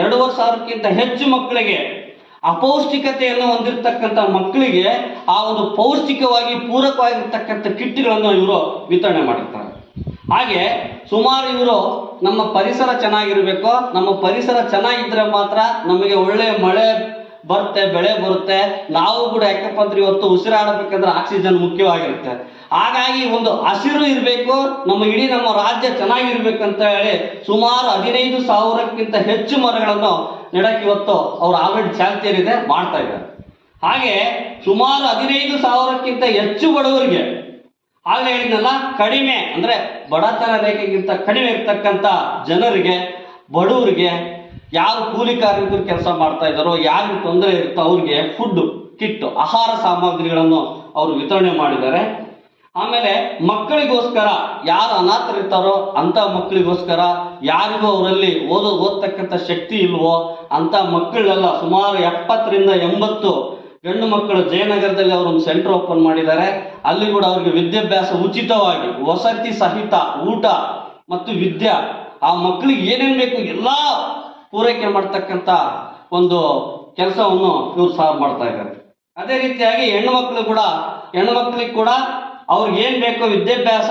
ಎರಡೂವರೆ ಸಾವಿರಕ್ಕಿಂತ ಹೆಚ್ಚು ಮಕ್ಕಳಿಗೆ ಅಪೌಷ್ಟಿಕತೆಯನ್ನು ಹೊಂದಿರತಕ್ಕಂಥ ಮಕ್ಕಳಿಗೆ ಆ ಒಂದು ಪೌಷ್ಟಿಕವಾಗಿ ಪೂರಕವಾಗಿರ್ತಕ್ಕಂಥ ಕಿಟ್ಗಳನ್ನು ಇವರು ವಿತರಣೆ ಮಾಡಿರ್ತಾರೆ. ಹಾಗೆ ಸುಮಾರು ಇವರು ನಮ್ಮ ಪರಿಸರ ಚೆನ್ನಾಗಿರಬೇಕು, ನಮ್ಮ ಪರಿಸರ ಚೆನ್ನಾಗಿದ್ರೆ ಮಾತ್ರ ನಮಗೆ ಒಳ್ಳೆ ಮಳೆ ಬರುತ್ತೆ, ಬೆಳೆ ಬರುತ್ತೆ. ನಾವು ಕೂಡ ಯಾಕಪ್ಪ ಅಂದ್ರೆ ಇವತ್ತು ಉಸಿರಾಡಬೇಕಂದ್ರೆ ಆಕ್ಸಿಜನ್ ಮುಖ್ಯವಾಗಿರುತ್ತೆ. ಹಾಗಾಗಿ ಒಂದು ಹಸಿರು ಇರಬೇಕು, ನಮ್ಮ ಇಡೀ ನಮ್ಮ ರಾಜ್ಯ ಚೆನ್ನಾಗಿರ್ಬೇಕಂತ ಹೇಳಿ ಸುಮಾರು ಹದಿನೈದು ಸಾವಿರಕ್ಕಿಂತ ಹೆಚ್ಚು ಮರಗಳನ್ನು ನೆಡಕ್ಕೆ ಇವತ್ತು ಅವ್ರು ಆಲ್ರೆಡಿ ಚಾಲ್ತಿಯಲ್ಲಿದೆ ಮಾಡ್ತಾ ಇದ್ದಾರೆ. ಹಾಗೆ ಸುಮಾರು ಹದಿನೈದು ಸಾವಿರಕ್ಕಿಂತ ಹೆಚ್ಚು ಬಡವರಿಗೆ, ಆಗಲೇ ಹೇಳಿದ್ನಲ್ಲ, ಕಡಿಮೆ, ಅಂದ್ರೆ ಬಡತನ ರೇಖೆಗಿಂತ ಕಡಿಮೆ ಇರ್ತಕ್ಕಂಥ ಜನರಿಗೆ, ಬಡವರಿಗೆ, ಯಾರು ಕೂಲಿ ಕಾರ್ಮಿಕರು ಕೆಲಸ ಮಾಡ್ತಾ ಇದ್ದಾರೋ, ಯಾರಿಗೆ ತೊಂದರೆ ಇರುತ್ತೋ ಅವ್ರಿಗೆ ಫುಡ್ ಕಿಟ್ಟು ಆಹಾರ ಸಾಮಗ್ರಿಗಳನ್ನು ಅವರು ವಿತರಣೆ ಮಾಡಿದ್ದಾರೆ. ಆಮೇಲೆ ಮಕ್ಕಳಿಗೋಸ್ಕರ ಯಾರು ಅನಾಥರಿರ್ತಾರೋ ಅಂತ ಮಕ್ಕಳಿಗೋಸ್ಕರ ಯಾರಿಗೂ ಅವರಲ್ಲಿ ಓದೋ ಓದ್ತಕ್ಕಂಥ ಶಕ್ತಿ ಇಲ್ವೋ ಅಂತ ಮಕ್ಕಳೆಲ್ಲ ಸುಮಾರು ಎಪ್ಪತ್ತರಿಂದ ಎಂಬತ್ತು ಗಂಡು ಮಕ್ಕಳು ಜಯನಗರದಲ್ಲಿ ಅವರು ಒಂದು ಸೆಂಟರ್ ಓಪನ್ ಮಾಡಿದ್ದಾರೆ. ಅಲ್ಲಿ ಕೂಡ ಅವರಿಗೆ ವಿದ್ಯಾಭ್ಯಾಸ ಉಚಿತವಾಗಿ ವಸತಿ ಸಹಿತ ಊಟ ಮತ್ತು ವಿದ್ಯಾ. ಆ ಮಕ್ಕಳಿಗೆ ಏನೇನು ಬೇಕು ಎಲ್ಲ ಪೂರೈಕೆ ಮಾಡ್ತಕ್ಕಂಥ ಒಂದು ಕೆಲಸವನ್ನು ಇವರು ಮಾಡ್ತಾ ಇದ್ದಾರೆ. ಅದೇ ರೀತಿಯಾಗಿ ಹೆಣ್ಣು ಮಕ್ಕಳು ಕೂಡ, ಹೆಣ್ಣು ಮಕ್ಕಳಿಗೆ ಕೂಡ ಅವ್ರಿಗೆ ಏನ್ ಬೇಕೋ ವಿದ್ಯಾಭ್ಯಾಸ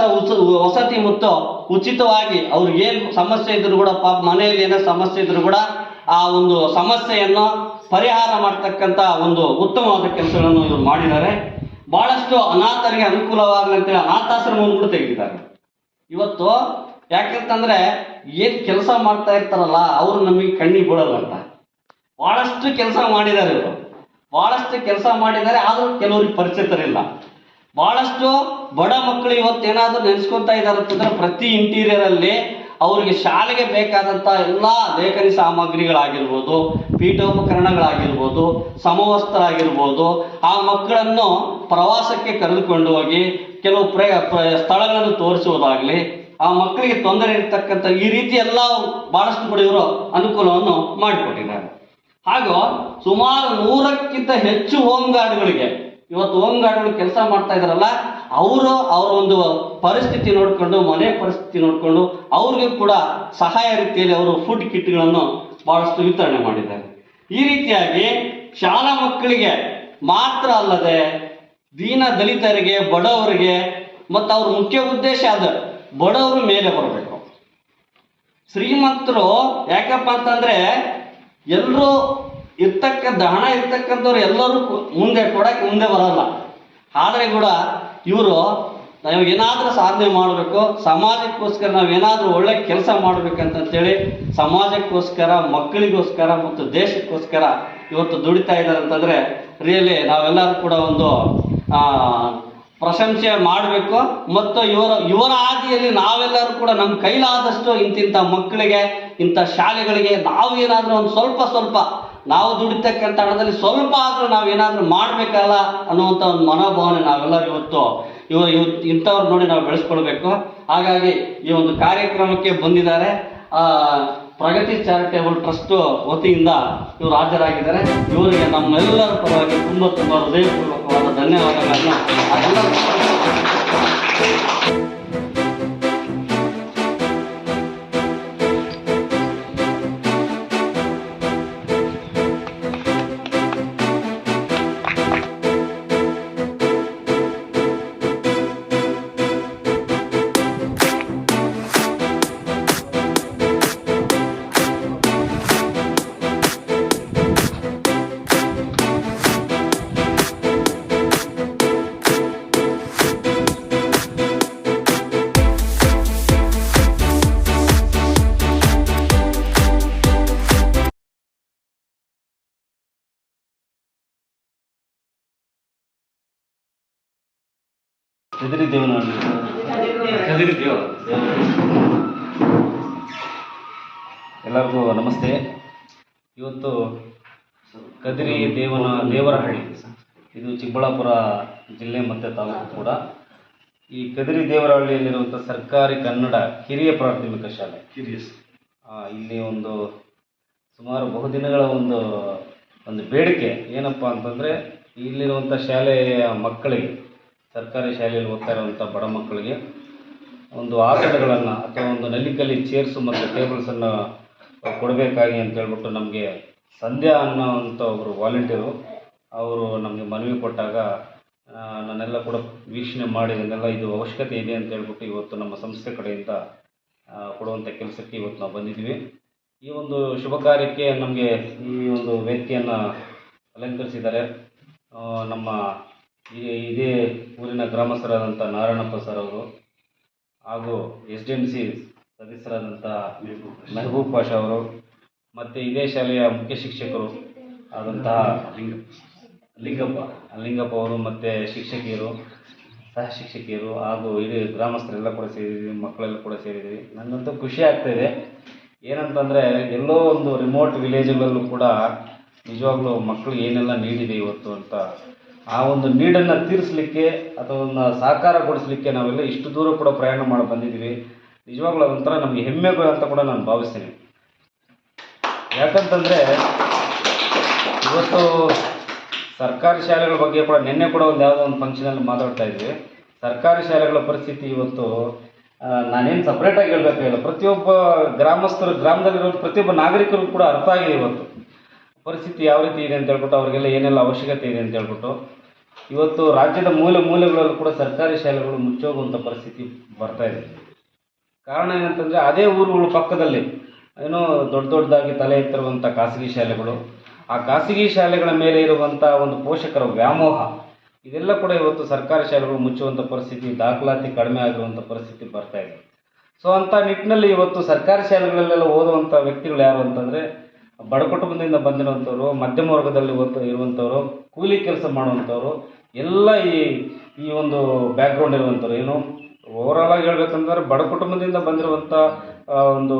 ವಸತಿ ಮತ್ತು ಉಚಿತವಾಗಿ ಅವ್ರಿಗೆ ಏನ್ ಸಮಸ್ಯೆ ಇದ್ರು ಕೂಡ ಪಾಪ ಮನೆಯಲ್ಲಿ ಏನೋ ಸಮಸ್ಯೆ ಇದ್ರು ಕೂಡ ಆ ಒಂದು ಸಮಸ್ಯೆಯನ್ನು ಪರಿಹಾರ ಮಾಡ್ತಕ್ಕಂಥ ಒಂದು ಉತ್ತಮವಾದ ಕೆಲಸಗಳನ್ನು ಇವರು ಮಾಡಿದ್ದಾರೆ. ಬಹಳಷ್ಟು ಅನಾಥರಿಗೆ ಅನುಕೂಲವಾಗಲಂತೆ ಅನಾಥಾಶ್ರಮವನ್ನು ಕೂಡ ತೆಗೆದಿದ್ದಾರೆ. ಇವತ್ತು ಯಾಕಂತಂದ್ರೆ ಏನ್ ಕೆಲಸ ಮಾಡ್ತಾ ಇರ್ತಾರಲ್ಲ ಅವರು ನಮಗೆ ಕಣ್ಣಿ ಬೀಳಲ್ಲ ಅಂತ. ಬಹಳಷ್ಟು ಕೆಲಸ ಮಾಡಿದ್ದಾರೆ ಇವರು. ಬಹಳಷ್ಟು ಕೆಲಸ ಮಾಡಿದ್ದಾರೆ, ಆದರೂ ಕೆಲವ್ರಿಗೆ ಪರಿಚಿತರಿಲ್ಲ. ಬಹಳಷ್ಟು ಬಡ ಮಕ್ಕಳು ಇವತ್ತೇನಾದ್ರೂ ನೆನೆಸ್ಕೊತಾ ಇದ್ದಾರೆ ಅಂತಂದ್ರೆ ಪ್ರತಿ ಇಂಟೀರಿಯರ್ ಅಲ್ಲಿ ಅವರಿಗೆ ಶಾಲೆಗೆ ಬೇಕಾದಂತ ಎಲ್ಲ ಲೇಖನಿ ಸಾಮಗ್ರಿಗಳಾಗಿರ್ಬೋದು, ಪೀಠೋಪಕರಣಗಳಾಗಿರ್ಬೋದು ಸಮವಸ್ತ್ರ ಆ ಮಕ್ಕಳನ್ನು ಪ್ರವಾಸಕ್ಕೆ ಕರೆದುಕೊಂಡು ಹೋಗಿ ಕೆಲವು ಪ್ರ- ಸ್ಥಳಗಳನ್ನು ತೋರಿಸುವುದಾಗ್ಲಿ, ಆ ಮಕ್ಕಳಿಗೆ ತೊಂದರೆ ಇರ್ತಕ್ಕಂಥ ಈ ರೀತಿ ಎಲ್ಲ ಬಹಳಷ್ಟು ಪಡೆಯುವರು ಅನುಕೂಲವನ್ನು ಮಾಡಿಕೊಟ್ಟಿದ್ದಾರೆ. ಹಾಗೂ ಸುಮಾರು ನೂರಕ್ಕಿಂತ ಹೆಚ್ಚು ಹೋಮ್ ಗಾರ್ಡ್ಗಳಿಗೆ ಇವತ್ತು ಹೋಮ್ ಗಾರ್ಡ್ಗಳು ಕೆಲಸ ಮಾಡ್ತಾ ಇದಾರಲ್ಲ ಅವರು ಅವರ ಒಂದು ಪರಿಸ್ಥಿತಿ ನೋಡಿಕೊಂಡು, ಮನೆ ಪರಿಸ್ಥಿತಿ ನೋಡಿಕೊಂಡು, ಅವ್ರಿಗೆ ಕೂಡ ಸಹಾಯ ರೀತಿಯಲ್ಲಿ ಅವರು ಫುಡ್ ಕಿಟ್ಗಳನ್ನು ಬಹಳಷ್ಟು ವಿತರಣೆ ಮಾಡಿದ್ದಾರೆ. ಈ ರೀತಿಯಾಗಿ ಶಾಲಾ ಮಕ್ಕಳಿಗೆ ಮಾತ್ರ ಅಲ್ಲದೆ ದೀನ ದಲಿತರಿಗೆ, ಬಡವರಿಗೆ ಮತ್ತು ಅವ್ರ ಮುಖ್ಯ ಉದ್ದೇಶ ಅದ ಬಡವರು ಮೇಲೆ ಬರಬೇಕು. ಶ್ರೀಮಂತರು ಯಾಕಪ್ಪ ಅಂತಂದ್ರೆ ಎಲ್ಲರೂ ಇರ್ತಕ್ಕಂಥ ಹಣ ಇರ್ತಕ್ಕಂಥವ್ರು ಎಲ್ಲರೂ ಮುಂದೆ ಕೊಡಕ್ಕೆ ಮುಂದೆ ಬರಲ್ಲ. ಆದರೆ ಕೂಡ ಇವರು ನಾವು ಏನಾದರೂ ಸಾಧನೆ ಮಾಡಬೇಕು, ಸಮಾಜಕ್ಕೋಸ್ಕರ ನಾವೇನಾದರೂ ಒಳ್ಳೆ ಕೆಲಸ ಮಾಡಬೇಕಂತಂಥೇಳಿ ಸಮಾಜಕ್ಕೋಸ್ಕರ, ಮಕ್ಕಳಿಗೋಸ್ಕರ ಮತ್ತು ದೇಶಕ್ಕೋಸ್ಕರ ಇವತ್ತು ದುಡಿತಾ ಇದ್ದಾರೆ ಅಂತಂದರೆ ರಿಯಲಿ ನಾವೆಲ್ಲರೂ ಕೂಡ ಒಂದು ಪ್ರಶಂಸೆ ಮಾಡಬೇಕು ಮತ್ತು ಇವರ ಇವರ ಹಾದಿಯಲ್ಲಿ ನಾವೆಲ್ಲರೂ ಕೂಡ ನಮ್ಮ ಕೈಲಾದಷ್ಟು ಇಂತಿಂಥ ಮಕ್ಕಳಿಗೆ, ಇಂಥ ಶಾಲೆಗಳಿಗೆ ನಾವು ಏನಾದರೂ ಒಂದು ಸ್ವಲ್ಪ ಸ್ವಲ್ಪ ನಾವು ದುಡಿತಕ್ಕಂಥ ಹಣದಲ್ಲಿ ಸ್ವಲ್ಪ ಆದರೂ ನಾವೇನಾದರೂ ಮಾಡಬೇಕಲ್ಲ ಅನ್ನುವಂಥ ಒಂದು ಮನೋಭಾವನೆ ನಾವೆಲ್ಲರೂ ಇವತ್ತು ಇವ ಇವತ್ತು ಇಂಥವ್ರು ನೋಡಿ ನಾವು ಬೆಳೆಸ್ಕೊಳ್ಬೇಕು. ಹಾಗಾಗಿ ಈ ಒಂದು ಕಾರ್ಯಕ್ರಮಕ್ಕೆ ಬಂದಿದ್ದಾರೆ. ಪ್ರಗತಿ ಚಾರಿಟೇಬಲ್ ಟ್ರಸ್ಟ್ ವತಿಯಿಂದ ಇವರು ಹಾಜರಾಗಿದ್ದಾರೆ. ಇವರಿಗೆ ನಮ್ಮೆಲ್ಲರ ಪರವಾಗಿ ತುಂಬ ತುಂಬ ಹೃದಯಪೂರ್ವಕವಾದ ಧನ್ಯವಾದಗಳನ್ನು ದೇವನ ಕದಿರಿ ದೇವನಹಳ್ಳಿ ಕದಿರಿ ದೇವ ಎಲ್ಲರಿಗೂ ನಮಸ್ತೆ. ಇವತ್ತು ಕದರಿ ದೇವನ ದೇವರಹಳ್ಳಿ ಇದು ಚಿಕ್ಕಬಳ್ಳಾಪುರ ಜಿಲ್ಲೆ ಮತ್ತು ತಾಲೂಕು ಕೂಡ. ಈ ಕದಿರಿ ದೇವರಹಳ್ಳಿಯಲ್ಲಿರುವಂಥ ಸರ್ಕಾರಿ ಕನ್ನಡ ಕಿರಿಯ ಪ್ರಾಥಮಿಕ ಶಾಲೆ. ಕಿರಿಯಸ್ ಆ, ಇಲ್ಲಿ ಒಂದು ಸುಮಾರು ಬಹುದಿನಗಳ ಒಂದು ಒಂದು ಬೇಡಿಕೆ. ಏನಪ್ಪ ಅಂತಂದರೆ ಇಲ್ಲಿರುವಂಥ ಶಾಲೆಯ ಮಕ್ಕಳಿಗೆ ಸರ್ಕಾರಿ ಶಾಲೆಯಲ್ಲಿ ಓದ್ತಾ ಇರುವಂಥ ಬಡ ಮಕ್ಕಳಿಗೆ ಒಂದು ಆಸನಗಳನ್ನು ಅಥವಾ ಒಂದು ನಲ್ಲಿಕಲ್ಲಿ ಚೇರ್ಸು ಮತ್ತು ಟೇಬಲ್ಸನ್ನು ಕೊಡಬೇಕಾಗಿ ಅಂತ ಹೇಳ್ಬಿಟ್ಟು ನಮಗೆ ಸಂಧ್ಯಾ ಅನ್ನೋವಂಥ ಒಬ್ಬರು ವಾಲಂಟಿಯರು ಅವರು ನಮಗೆ ಮನವಿ ಕೊಟ್ಟಾಗ ನಾನೆಲ್ಲ ಕೂಡ ವೀಕ್ಷಣೆ ಮಾಡಿ ಇದನ್ನೆಲ್ಲ ಇದು ಅವಶ್ಯಕತೆ ಇದೆ ಅಂತ ಹೇಳ್ಬಿಟ್ಟು ಇವತ್ತು ನಮ್ಮ ಸಂಸ್ಥೆ ಕಡೆಯಿಂದ ಕೊಡುವಂಥ ಕೆಲಸಕ್ಕೆ ಇವತ್ತು ನಾವು ಬಂದಿದ್ದೀವಿ. ಈ ಒಂದು ಶುಭ ಕಾರ್ಯಕ್ಕೆ ನಮಗೆ ಈ ಒಂದು ವೇದಿಕೆಯನ್ನು ಅಲಂಕರಿಸಿದ್ದಾರೆ. ನಮ್ಮ ಈ- ಇದೇ ಊರಿನ ಗ್ರಾಮಸ್ಥರಾದಂಥ ನಾರಾಯಣಪ್ಪ ಸರ್ ಅವರು ಹಾಗೂ ಎಸ್ ಡಿ ಎಂ ಸಿ ಸದಸ್ಯರಾದಂಥ ಮೆಹಬೂಬ್ ಪಾಷ ಅವರು ಮತ್ತು ಇದೇ ಶಾಲೆಯ ಮುಖ್ಯ ಶಿಕ್ಷಕರು ಆದಂತಹ ಲಿಂಗ, ಲಿಂಗಪ್ಪ ಲಿಂಗಪ್ಪ ಅವರು ಮತ್ತು ಶಿಕ್ಷಕಿಯರು, ಸಹ ಶಿಕ್ಷಕಿಯರು ಹಾಗೂ ಇಡೀ ಗ್ರಾಮಸ್ಥರೆಲ್ಲ ಕೂಡ ಸೇರಿದ್ದೀವಿ, ಮಕ್ಕಳೆಲ್ಲ ಕೂಡ ಸೇರಿದ್ದೀವಿ. ನನಗಂತೂ ಖುಷಿ ಆಗ್ತಾಯಿದೆ ಏನಂತಂದರೆ ಎಲ್ಲೋ ಒಂದು ರಿಮೋಟ್ ವಿಲೇಜ್ಗಳಲ್ಲೂ ಕೂಡ ನಿಜವಾಗ್ಲೂ ಮಕ್ಕಳು ಏನೆಲ್ಲ ನೀಡಿದೆ ಇವತ್ತು ಅಂತ ಆ ಒಂದು ನೀಡನ್ನು ತೀರಿಸಲಿಕ್ಕೆ ಅಥವಾ ಒಂದು ಸಾಕಾರಗೊಳಿಸಲಿಕ್ಕೆ ನಾವೆಲ್ಲ ಇಷ್ಟು ದೂರ ಕೂಡ ಪ್ರಯಾಣ ಮಾಡಿ ಬಂದಿದ್ದೀವಿ. ನಿಜವಾಗ್ಲೂ ಅದೊಂಥರ ನಮಗೆ ಹೆಮ್ಮೆ ಅಂತ ಕೂಡ ನಾನು ಭಾವಿಸ್ತೀನಿ. ಯಾಕಂತಂದರೆ ಇವತ್ತು ಸರ್ಕಾರಿ ಶಾಲೆಗಳ ಬಗ್ಗೆ ಕೂಡ ನಿನ್ನೆ ಕೂಡ ಒಂದು ಯಾವುದೋ ಒಂದು ಫಂಕ್ಷನಲ್ಲಿ ಮಾತಾಡ್ತಾ ಇದ್ವಿ. ಸರ್ಕಾರಿ ಶಾಲೆಗಳ ಪರಿಸ್ಥಿತಿ ಇವತ್ತು ನಾನೇನು ಸಪ್ರೇಟಾಗಿ ಹೇಳಬೇಕಾಗಿಲ್ಲ ಪ್ರತಿಯೊಬ್ಬ ಗ್ರಾಮಸ್ಥರು ಗ್ರಾಮದಲ್ಲಿರೋ ಪ್ರತಿಯೊಬ್ಬ ನಾಗರಿಕರು ಕೂಡ ಅರ್ಥ ಆಗಿದೆ ಇವತ್ತು. ಪರಿಸ್ಥಿತಿ ಯಾವ ರೀತಿ ಇದೆ ಅಂತ ಹೇಳ್ಬಿಟ್ಟು ಅವರಿಗೆಲ್ಲ ಏನೆಲ್ಲ ಅವಶ್ಯಕತೆ ಇದೆ ಅಂತ ಹೇಳ್ಬಿಟ್ಟು. ಇವತ್ತು ರಾಜ್ಯದ ಮೂಲೆ ಮೂಲೆಗಳಲ್ಲೂ ಕೂಡ ಸರ್ಕಾರಿ ಶಾಲೆಗಳು ಮುಚ್ಚೋಗುವಂಥ ಪರಿಸ್ಥಿತಿ ಬರ್ತಾ ಇದೆ. ಕಾರಣ ಏನಂತಂದರೆ ಅದೇ ಊರುಗಳು ಪಕ್ಕದಲ್ಲಿ ಏನೋ ದೊಡ್ಡ ದೊಡ್ಡದಾಗಿ ತಲೆ ಎತ್ತಿರುವಂಥ ಖಾಸಗಿ ಶಾಲೆಗಳು. ಆ ಖಾಸಗಿ ಶಾಲೆಗಳ ಮೇಲೆ ಇರುವಂಥ ಒಂದು ಪೋಷಕರ ವ್ಯಾಮೋಹ, ಇದೆಲ್ಲ ಕೂಡ ಇವತ್ತು ಸರ್ಕಾರಿ ಶಾಲೆಗಳು ಮುಚ್ಚುವಂಥ ಪರಿಸ್ಥಿತಿ, ದಾಖಲಾತಿ ಕಡಿಮೆ ಆಗಿರುವಂಥ ಪರಿಸ್ಥಿತಿ ಬರ್ತಾ ಇದೆ. ಸೊ ಅಂಥ ನಿಟ್ಟಿನಲ್ಲಿ ಇವತ್ತು ಸರ್ಕಾರಿ ಶಾಲೆಗಳಲ್ಲೆಲ್ಲ ಓದುವಂಥ ವ್ಯಕ್ತಿಗಳು ಯಾರು ಅಂತಂದರೆ ಬಡ ಕುಟುಂಬದಿಂದ ಬಂದಿರುವಂಥವ್ರು, ಮಧ್ಯಮ ವರ್ಗದಲ್ಲಿ ಇವತ್ತು ಇರುವಂಥವ್ರು, ಕೂಲಿ ಕೆಲಸ ಮಾಡುವಂಥವ್ರು, ಎಲ್ಲ ಈ ಈ ಒಂದು ಬ್ಯಾಕ್ಗ್ರೌಂಡ್ ಇರುವಂಥವ್ರು. ಏನು ಓವರಾಲ್ ಆಗಿ ಹೇಳ್ಬೇಕಂದ್ರೆ ಬಡ ಕುಟುಂಬದಿಂದ ಬಂದಿರುವಂಥ ಒಂದು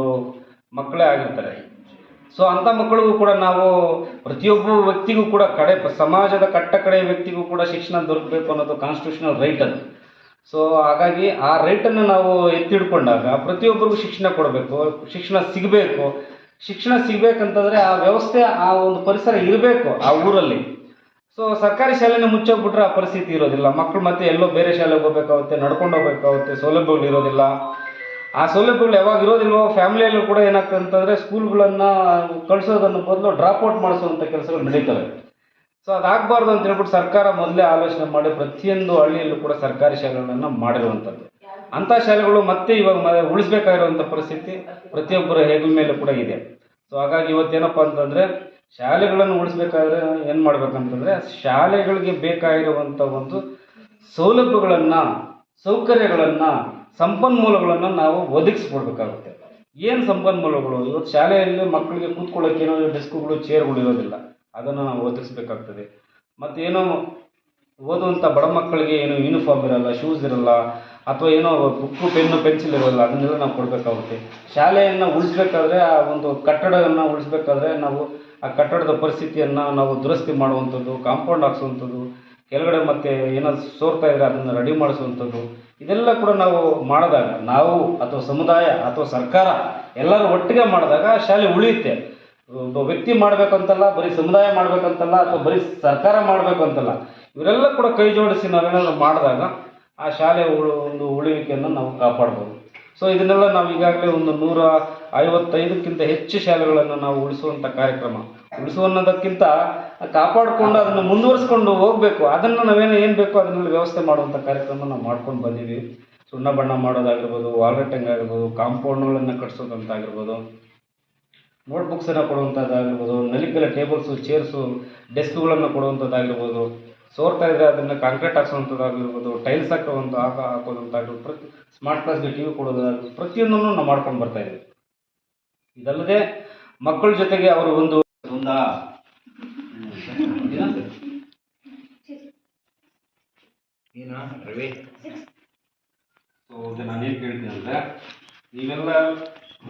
ಮಕ್ಕಳೇ ಆಗಿರ್ತಾರೆ. ಸೊ ಅಂಥ ಮಕ್ಕಳಿಗೂ ಕೂಡ ನಾವು ಪ್ರತಿಯೊಬ್ಬ ವ್ಯಕ್ತಿಗೂ ಕೂಡ ಕಡೆ, ಸಮಾಜದ ಕಟ್ಟ ಕಡೆಯ ವ್ಯಕ್ತಿಗೂ ಕೂಡ ಶಿಕ್ಷಣ ದೊರಕಬೇಕು ಅನ್ನೋದು ಕಾನ್ಸ್ಟಿಟ್ಯೂಷನಲ್ ರೈಟ್ ಅದು. ಸೊ ಹಾಗಾಗಿ ಆ ರೈಟನ್ನು ನಾವು ಎತ್ತಿಡ್ಕೊಂಡಾಗ ಪ್ರತಿಯೊಬ್ಬರಿಗೂ ಶಿಕ್ಷಣ ಕೊಡಬೇಕು, ಶಿಕ್ಷಣ ಸಿಗಬೇಕು ಶಿಕ್ಷಣ ಸಿಗಬೇಕಂತಂದರೆ ಆ ವ್ಯವಸ್ಥೆ, ಆ ಒಂದು ಪರಿಸರ ಇರಬೇಕು ಆ ಊರಲ್ಲಿ. ಸೊ ಸರ್ಕಾರಿ ಶಾಲೆನ ಮುಚ್ಚೋಗ್ಬಿಟ್ರೆ ಆ ಪರಿಸ್ಥಿತಿ ಇರೋದಿಲ್ಲ. ಮಕ್ಕಳು ಮತ್ತೆ ಎಲ್ಲೋ ಬೇರೆ ಶಾಲೆಗೆ ಹೋಗ್ಬೇಕಾಗುತ್ತೆ, ನಡ್ಕೊಂಡು ಹೋಗ್ಬೇಕಾಗುತ್ತೆ, ಸೌಲಭ್ಯಗಳು ಇರೋದಿಲ್ಲ. ಆ ಸೌಲಭ್ಯಗಳು ಯಾವಾಗ ಇರೋದಿಲ್ವೋ, ಫ್ಯಾಮಿಲಿಯಲ್ಲೂ ಕೂಡ ಏನಾಗ್ತದೆ ಅಂತಂದರೆ ಸ್ಕೂಲ್ಗಳನ್ನು ಕಳಿಸೋದನ್ನು ಬದಲು ಡ್ರಾಪ್ ಔಟ್ ಮಾಡಿಸುವಂಥ ಕೆಲಸಗಳು ನಡೀತವೆ. ಸೊ ಅದಾಗಬಾರ್ದು ಅಂತ ಹೇಳ್ಬಿಟ್ಟು ಸರ್ಕಾರ ಮೊದಲೇ ಆಲೋಚನೆ ಮಾಡಿ ಪ್ರತಿಯೊಂದು ಹಳ್ಳಿಯಲ್ಲೂ ಕೂಡ ಸರ್ಕಾರಿ ಶಾಲೆಗಳನ್ನು ಮಾಡಿರುವಂಥದ್ದು ಅಂಥ ಶಾಲೆಗಳು ಮತ್ತೆ ಇವಾಗ ಉಳಿಸ್ಬೇಕಾಗಿರುವಂಥ ಪರಿಸ್ಥಿತಿ ಪ್ರತಿಯೊಬ್ಬರ ಹೆಗಲ ಮೇಲೆ ಕೂಡ ಇದೆ. ಸೊ ಹಾಗಾಗಿ ಇವತ್ತೇನಪ್ಪ ಅಂತಂದರೆ, ಶಾಲೆಗಳನ್ನು ಉಳಿಸ್ಬೇಕಾದ್ರೆ ಏನು ಮಾಡ್ಬೇಕಂತಂದರೆ, ಶಾಲೆಗಳಿಗೆ ಬೇಕಾಗಿರುವಂಥ ಒಂದು ಸೌಲಭ್ಯಗಳನ್ನು, ಸೌಕರ್ಯಗಳನ್ನು, ಸಂಪನ್ಮೂಲಗಳನ್ನು ನಾವು ಒದಗಿಸ್ಕೊಡ್ಬೇಕಾಗುತ್ತೆ. ಏನು ಸಂಪನ್ಮೂಲಗಳು? ಇವತ್ತು ಶಾಲೆಯಲ್ಲಿ ಮಕ್ಕಳಿಗೆ ಕೂತ್ಕೊಳ್ಳೋಕೆ ಏನೋ ಡೆಸ್ಕ್ಗಳು, ಚೇರ್ಗಳು ಇರೋದಿಲ್ಲ. ಅದನ್ನು ನಾವು ಒದಗಿಸ್ಬೇಕಾಗ್ತದೆ. ಮತ್ತೇನೋ ಓದುವಂಥ ಬಡ ಮಕ್ಕಳಿಗೆ ಏನು ಯೂನಿಫಾರ್ಮ್ ಇರಲ್ಲ ಶೂಸ್ ಇರಲ್ಲ ಅಥವಾ ಏನೋ ಬುಕ್ಕು, ಪೆನ್ನು, ಪೆನ್ಸಿಲ್ ಇರೋಲ್ಲ ಅದನ್ನೆಲ್ಲ ನಾವು ಕೊಡಬೇಕಾಗುತ್ತೆ ಶಾಲೆಯನ್ನು ಉಳಿಸ್ಬೇಕಾದ್ರೆ ಆ ಒಂದು ಕಟ್ಟಡವನ್ನು ಉಳಿಸ್ಬೇಕಾದ್ರೆ ನಾವು ಆ ಕಟ್ಟಡದ ಪರಿಸ್ಥಿತಿಯನ್ನು ನಾವು ದುರಸ್ತಿ ಮಾಡುವಂಥದ್ದು ಕಾಂಪೌಂಡ್ ಹಾಕ್ಸುವಂಥದ್ದು, ಕೆಳಗಡೆ ಮತ್ತೆ ಏನೋ ಸೋರ್ತಾ ಇದ್ದರೆ ಅದನ್ನು ರೆಡಿ ಮಾಡಿಸುವಂಥದ್ದು, ಇದೆಲ್ಲ ಕೂಡ ನಾವು ಮಾಡಿದಾಗ, ನಾವು ಅಥವಾ ಸಮುದಾಯ ಅಥವಾ ಸರ್ಕಾರ ಎಲ್ಲರೂ ಒಟ್ಟಿಗೆ ಮಾಡಿದಾಗ ಶಾಲೆ ಉಳಿಯುತ್ತೆ. ಒಬ್ಬ ವ್ಯಕ್ತಿ ಮಾಡಬೇಕಂತಲ್ಲ, ಬರೀ ಸಮುದಾಯ ಮಾಡಬೇಕಂತಲ್ಲ, ಅಥವಾ ಬರೀ ಸರ್ಕಾರ ಮಾಡಬೇಕು ಅಂತಲ್ಲ ಇವರೆಲ್ಲ ಕೂಡ ಕೈ ಜೋಡಿಸಿ ನಾವೇನಾದ್ರು ಮಾಡಿದಾಗ ಆ ಶಾಲೆ ಉಳು, ಒಂದು ಉಳಿವಿಕೆಯನ್ನು ನಾವು ಕಾಪಾಡ್ಬೋದು. ಸೊ ಇದನ್ನೆಲ್ಲ ನಾವು ಈಗಾಗಲೇ ಒಂದು ನೂರ ಐವತ್ತೈದಕ್ಕಿಂತ ಹೆಚ್ಚು ಶಾಲೆಗಳನ್ನು ನಾವು ಉಳಿಸುವಂಥ ಕಾರ್ಯಕ್ರಮ. ಉಳಿಸುವ ಅನ್ನೋದಕ್ಕಿಂತ ಕಾಪಾಡಿಕೊಂಡು ಅದನ್ನು ಮುಂದುವರಿಸ್ಕೊಂಡು ಹೋಗಬೇಕು. ಅದನ್ನು ನಾವೇನು ಏನು ಬೇಕೋ ಅದನ್ನೆಲ್ಲ ವ್ಯವಸ್ಥೆ ಮಾಡುವಂಥ ಕಾರ್ಯಕ್ರಮ ನಾವು ಮಾಡ್ಕೊಂಡು ಬಂದೀವಿ. ಸುಣ್ಣ ಬಣ್ಣ ಮಾಡೋದಾಗಿರ್ಬೋದು ವಾಲ್ರೆಟಿಂಗ್ ಆಗಿರ್ಬೋದು ಕಾಂಪೌಂಡ್ಗಳನ್ನು ಕಟ್ಸೋದಂತಾಗಿರ್ಬೋದು, ನೋಟ್ಬುಕ್ಸನ್ನು ಕೊಡುವಂಥದ್ದಾಗಿರ್ಬೋದು ನಲಿಕಲ ಟೇಬಲ್ಸು, ಚೇರ್ಸು, ಡೆಸ್ಕ್ಗಳನ್ನು ಕೊಡುವಂಥದ್ದಾಗಿರ್ಬೋದು. ಸೋರ್ತಾ ಇದ್ರೆ ಅದನ್ನು ಕಾಂಕ್ರೀಟ್ ಹಾಕ್ಸುವಂಥದ್ದಾಗಿರ್ಬೋದು ಟೈಲ್ಸ್ ಹಾಕುವಂಥ ಹಾಕ ಹಾಕೋದಂತಾಗಿರ್ಬೋದು ಪ್ರತಿ ಸ್ಮಾರ್ಟ್ ಕ್ಲಾಸ್ಗೆ ಟಿ ವಿ ಕೊಡೋದಾಗಿರ್ಬೋದು ಪ್ರತಿಯೊಂದನ್ನು ನಾವು ಮಾಡ್ಕೊಂಡು ಬರ್ತಾ ಇದ್ದೀವಿ ಇದಲ್ಲದೆ ಮಕ್ಕಳ ಜೊತೆಗೆ ಅವರು ಒಂದು ರವಿ? ಸೊ ಓಕೆ ನಾನೇನು ಕೇಳ್ತೀನಿ ಅಂದ್ರೆ, ನೀವೆಲ್ಲ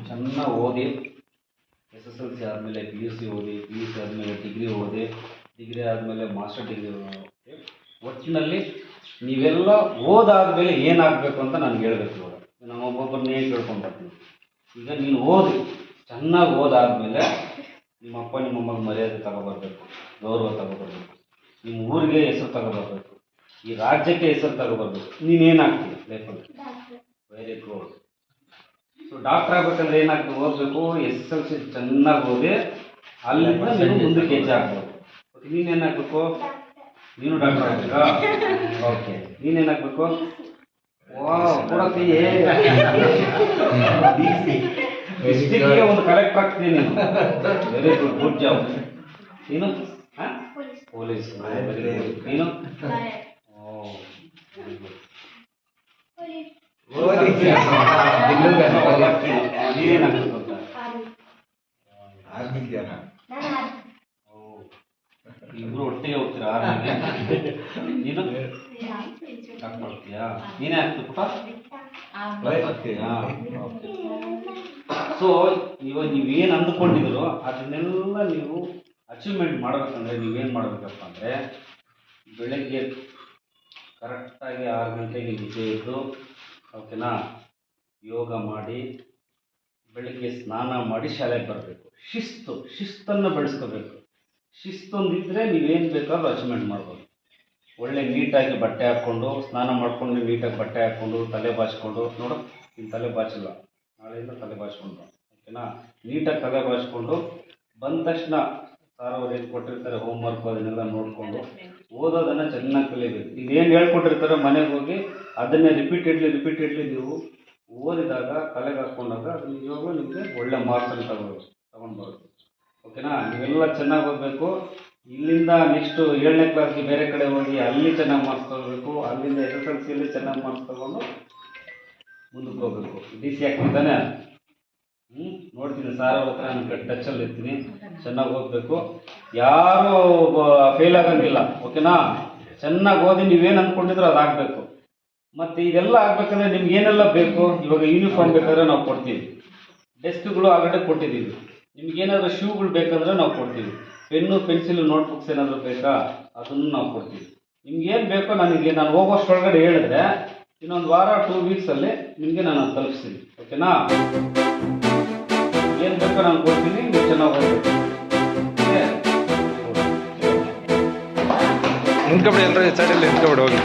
ಚೆನ್ನಾಗಿ ಓದಿ ಎಸ್ ಎಸ್ ಎಲ್ ಸಿ ಆದಮೇಲೆ ಪಿ ಯು ಸಿ ಓದಿ ಪಿ ಯು ಸಿ ಆದಮೇಲೆ ಡಿಗ್ರಿ ಓದಿ ಡಿಗ್ರಿ ಆದಮೇಲೆ ಮಾಸ್ಟರ್ ಡಿಗ್ರಿ ಒಟ್ಟಿನಲ್ಲಿ ನೀವೆಲ್ಲ ಓದಾದ್ಮೇಲೆ ಏನಾಗಬೇಕು ಅಂತ ನಾನು ಹೇಳಬೇಕು ಇವಾಗ. ನಮ್ಮ ಒಬ್ಬೊಬ್ಬರನ್ನೇ ಕೇಳ್ಕೊಂಡು ಬರ್ತೀನಿ. ಈಗ ನೀನು ಓದಿ ಚೆನ್ನಾಗಿ ಓದಾದ್ಮೇಲೆ ನಿಮ್ಮ ಅಪ್ಪ ನಿಮ್ಮ ಅಮ್ಮಗೆ ಮರ್ಯಾದೆ ತಗೊಬರ್ಬೇಕು ಗೌರವ ತಗೊಬರ್ಬೇಕು ನಿಮ್ಮ ಊರಿಗೆ ಹೆಸರು ತಗೊಬರ್ಬೇಕು ಈ ರಾಜ್ಯಕ್ಕೆ ಹೆಸರು ತಗೊಬರ್ಬೇಕು. ನೀನೇನಾಗ್ತೀಯ ಲೈಫಲ್ಲಿ? ವೆರಿ ಗುಡ್ ಸೊ ಡಾಕ್ಟರ್ ಆಗ್ಬೇಕಂದ್ರೆ ಏನಾಗ್ತದೆ ಓದಬೇಕು ಎಸ್ ಎಲ್ ಸಿ ಚೆನ್ನಾಗಿ ಓದಿ ಅಲ್ಲಿಂದ ನೀವು ಮುಂದಕ್ಕೆ ಹೆಜ್ಜೆ ಹಾಕ್ಬೇಕು ನೀನೇನಾಗಬೇಕು ನೀನು ಡಾಕ್ಟರ್ ಆಗ್ತೀರಾ ಓಕೆ. ನೀನೇನಾಗಬೇಕು ಡಿಸ್ಟಿಕ್ಗೆ ಒಂದು ಕಲೆಕ್ಟ್ ಆಗ್ತೀನಿ ನೀನು. ವೆರಿ ಗುಡ್ ಗುಡ್ ಜಾಬ್ ನೀನು? ಪೊಲೀಸ್ ವೆರಿ ಗುಡ್ ನೀನು? ಗುಡ್ ನೀನೇನಾಗಬೇಕು ಅಂತ? ಇಬ್ರು ಒಟ್ಟಿಗೆ ಹೋಗ್ತೀರಾ? ನೀನು ಡಾಕ್ಟರ್ ಮಾಡ್ತೀಯಾ ನೀನೇ ಆಗ್ತೀಯ ಪುಟ ಸೊ ಇವಾಗ ನೀವೇನು ಅಂದುಕೊಂಡಿದ್ರು ಅದನ್ನೆಲ್ಲ ನೀವು ಅಚೀವ್ಮೆಂಟ್ ಮಾಡಬೇಕಂದ್ರೆ ನೀವೇನು ಮಾಡಬೇಕಪ್ಪ ಅಂದರೆ ಬೆಳಗ್ಗೆ ಕರೆಕ್ಟಾಗಿ ಆರು ಗಂಟೆಗೆ ನಿದ್ದೆ ಇದ್ದು ಓಕೆನಾ? ಯೋಗ ಮಾಡಿ ಬೆಳಗ್ಗೆ ಸ್ನಾನ ಮಾಡಿ ಶಾಲೆಗೆ ಬರಬೇಕು. ಶಿಸ್ತು ಶಿಸ್ತನ್ನು ಬೆಳೆಸ್ಕೋಬೇಕು. ಶಿಸ್ತೊಂದಿದ್ದರೆ ನೀವೇನು ಬೇಕಾದ್ರೂ ಅಚೀವ್ಮೆಂಟ್ ಮಾಡ್ಬೋದು. ಒಳ್ಳೆ ನೀಟಾಗಿ ಬಟ್ಟೆ ಹಾಕ್ಕೊಂಡು, ಸ್ನಾನ ಮಾಡ್ಕೊಂಡು, ನೀಟಾಗಿ ಬಟ್ಟೆ ಹಾಕ್ಕೊಂಡು, ತಲೆ ಬಾಚ್ಕೊಂಡು, ನೋಡು, ನೀನು ತಲೆ ಬಾಚಿಲ್ಲ. ನಾಳೆಯಿಂದ ತಲೆ ಬಾಚ್ಕೊಂಡು, ಓಕೆನಾ? ನೀಟಾಗಿ ತಲೆ ಬಾಚ್ಕೊಂಡು, ಬಂದ ತಕ್ಷಣ ಸಾರ್ ಅವ್ರು ಏನು ಕೊಟ್ಟಿರ್ತಾರೆ ಹೋಮ್ವರ್ಕ್ ಅದನ್ನೆಲ್ಲ ನೋಡಿಕೊಂಡು, ಓದೋದನ್ನು ಚೆನ್ನಾಗಿ ಕಲಿಬೇಕು. ಏನು ಹೇಳ್ಕೊಟ್ಟಿರ್ತಾರೆ, ಮನೆಗೆ ಹೋಗಿ ಅದನ್ನೇ ರಿಪೀಟೆಡ್ಲಿ ರಿಪೀಟೆಡ್ಲಿ ನೀವು ಓದಿದಾಗ, ತಲೆಗೆ ಹಾಕ್ಕೊಂಡಾಗ ಅದು ನಿಜವಾಗ್ಲೂ ನಿಮಗೆ ಒಳ್ಳೆ ಮಾರ್ಕ್ಸನ್ನು ತಗೋಬೇಕು ತಗೊಂಡು ಓಕೆನಾ? ನೀವೆಲ್ಲ ಚೆನ್ನಾಗಿ ಓದಬೇಕು. ಇಲ್ಲಿಂದ ನೆಕ್ಸ್ಟು ಏಳನೇ ಕ್ಲಾಸ್ಗೆ ಬೇರೆ ಕಡೆ ಹೋಗಿ ಅಲ್ಲಿ ಚೆನ್ನಾಗಿ ಮಾರ್ಕ್ಸ್ ತಗೋಬೇಕು, ಅಲ್ಲಿಂದ ಎಸ್ ಎಸ್ ಎಲ್ ಸಿಯಲ್ಲಿ ಚೆನ್ನಾಗಿ ಮಾರ್ಕ್ಸ್ ತಗೊಂಡು ಮುಂದಕ್ಕೆ ಹೋಗ್ಬೇಕು. ಡಿ ಸಿ ಹಾಕ್ತಿದ್ದಾನೆ ಹ್ಞೂ ನೋಡ್ತೀನಿ ಸಾರ್ ಹತ್ರ ನಾನು ಟಚಲ್ಲಿ ಇರ್ತೀನಿ. ಚೆನ್ನಾಗಿ ಓದಬೇಕು. ಯಾರೂ ಫೇಲ್ ಆಗಂಗಿಲ್ಲ, ಓಕೆನಾ? ಚೆನ್ನಾಗಿ ಓದಿ ನೀವೇನು ಅಂದ್ಕೊಂಡಿದ್ರು ಅದು ಆಗಬೇಕು. ಮತ್ತು ಇದೆಲ್ಲ ಆಗ್ಬೇಕಂದ್ರೆ ನಿಮ್ಗೆ ಏನೆಲ್ಲ ಬೇಕು? ಇವಾಗ ಯೂನಿಫಾರ್ಮ್ ಬೇಕಾದ್ರೆ ನಾವು ಕೊಡ್ತೀವಿ. ಡೆಸ್ಕ್ಗಳು ಆಲ್ರೆಡಿ ಕೊಟ್ಟಿದ್ದೀವಿ. ನಿಮ್ಗೇನಾದ್ರೂ ಶೂಗಳು ಬೇಕಂದ್ರೆ ನಾವು ಕೊಡ್ತೀವಿ. ಪೆನ್ನು, ಪೆನ್ಸಿಲ್ ನೋಟ್ಬುಕ್ಸ್ ಏನಾದರೂ ಬೇಕಾ, ಅದನ್ನು ನಾವು ಕೊಡ್ತೀವಿ. ನಿಮ್ಗೇನು ಬೇಕೋ ನನಗೆ, ನಾನು ಹೋಗೋಷ್ಟೊಳಗಡೆ ಹೇಳಿದ್ರೆ, ಇನ್ನೊಂದು ವಾರ ಟೂ ವೀಕ್ಸಲ್ಲಿ ನಿಮಗೆ ನಾನು ತಲುಪಿಸ್ತೀನಿ. ಓಕೆನಾ? ಏನು ಬೇಕೋ ನಾನು ಕೊಡ್ತೀನಿ, ನೀವು ಚೆನ್ನಾಗಿ ಹೋಗ್ಬೇಕು ನಿಂತ್ಕೊಬಿಡಿ ಎಲ್ಲರೂ ಸೈಡಲ್ಲಿ ನಿಂತ್ಕೊಬಿಡಿ, ಹೋಗಿ.